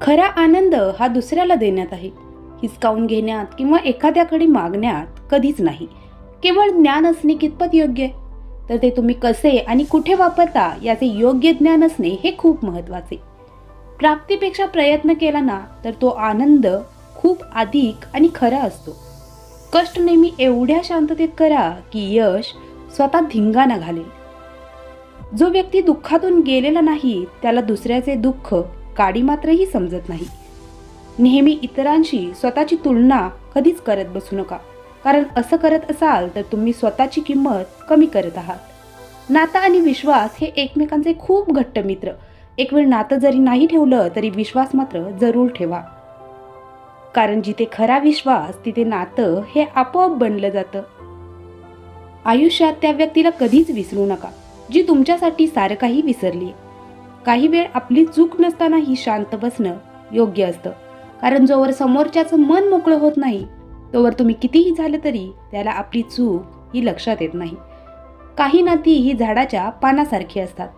खरा आनंद हा दुसऱ्याला देण्यात आहे. हिसकावून घेण्यात किंवा एखाद्याकडे मागण्यात कधीच नाही. केवळ ज्ञान असणे कितपत योग्य? आहे तर ते तुम्ही कसे आणि कुठे वापरता याचे योग्य ज्ञान असणे हे खूप महत्त्वाचे. प्राप्तीपेक्षा प्रयत्न केला ना तर तो आनंद खूप अधिक आणि खरा असतो. कष्ट नेहमी एवढ्या शांततेत करा की यश स्वतः धिंगाणा घालेल. जो व्यक्ती दुःखातून गेलेला नाही त्याला दुसऱ्याचे दुःख काडी मात्रही समजत नाही. नेहमी इतरांशी स्वतःची तुलना कधीच करत बसू नका. कारण असं करत असाल तर तुम्ही स्वतःची किंमत कमी करत आहात. नातं आणि विश्वास हे एकमेकांचे खूप घट्ट मित्र. एक वेळ नातं जरी नाही ठेवलं तरी विश्वास मात्र जरूर ठेवा. कारण जिथे खरा विश्वास तिथे नातं हे आपोआप बनलं जातं. आयुष्यात त्या व्यक्तीला कधीच विसरू नका जी तुमच्यासाठी सारं काही विसरली काही वेळ आपली चूक नसतानाही शांत बसणं योग्य असतं. कारण जोवर समोरच्याचं मन मोकळं होत नाही तोवर तुम्ही कितीही झालं तरी त्याला आपली चूक ही लक्षात येत नाही. काही नाती ही झाडाच्या पानासारखी असतात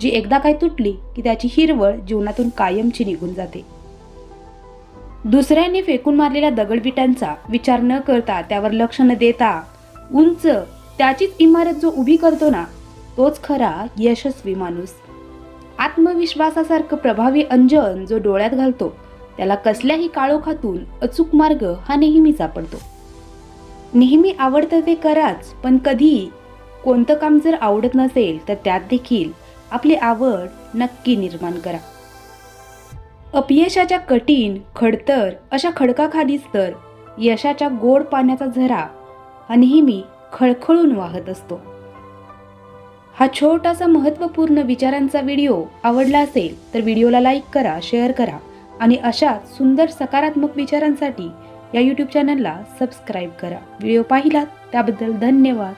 जी एकदा काय तुटली की त्याची हिरवळ जीवनातून कायमची निघून जाते. दुसऱ्याने फेकून मारलेल्या दगडविटांचा विचार न करता त्यावर लक्ष न देता उंच त्याचीच इमारत जो उभी करतो ना तोच खरा यशस्वी माणूस. आत्मविश्वासासारखं प्रभावी अंजन जो डोळ्यात घालतो त्याला कसल्याही काळोखातून अचूक मार्ग हा नेहमी सापडतो. नेहमी आवडतं ते कराच पण कधी कोणतं काम जर आवडत नसेल तर त्यात देखील आपली आवड नक्की निर्माण करा. अपयशाच्या कठीण खडतर अशा खडकाखालीच तर यशाच्या गोड पाण्याचा झरा हा नेहमी खळखळून वाहत असतो. हा छोटासा महत्त्वपूर्ण विचारांचा व्हिडिओ आवडला असेल तर व्हिडिओला लाईक करा शेअर करा आणि अशाच सुंदर सकारात्मक विचारांसाठी या यूट्यूब चॅनलला सबस्क्राईब करा. व्हिडिओ पाहिलात त्याबद्दल धन्यवाद.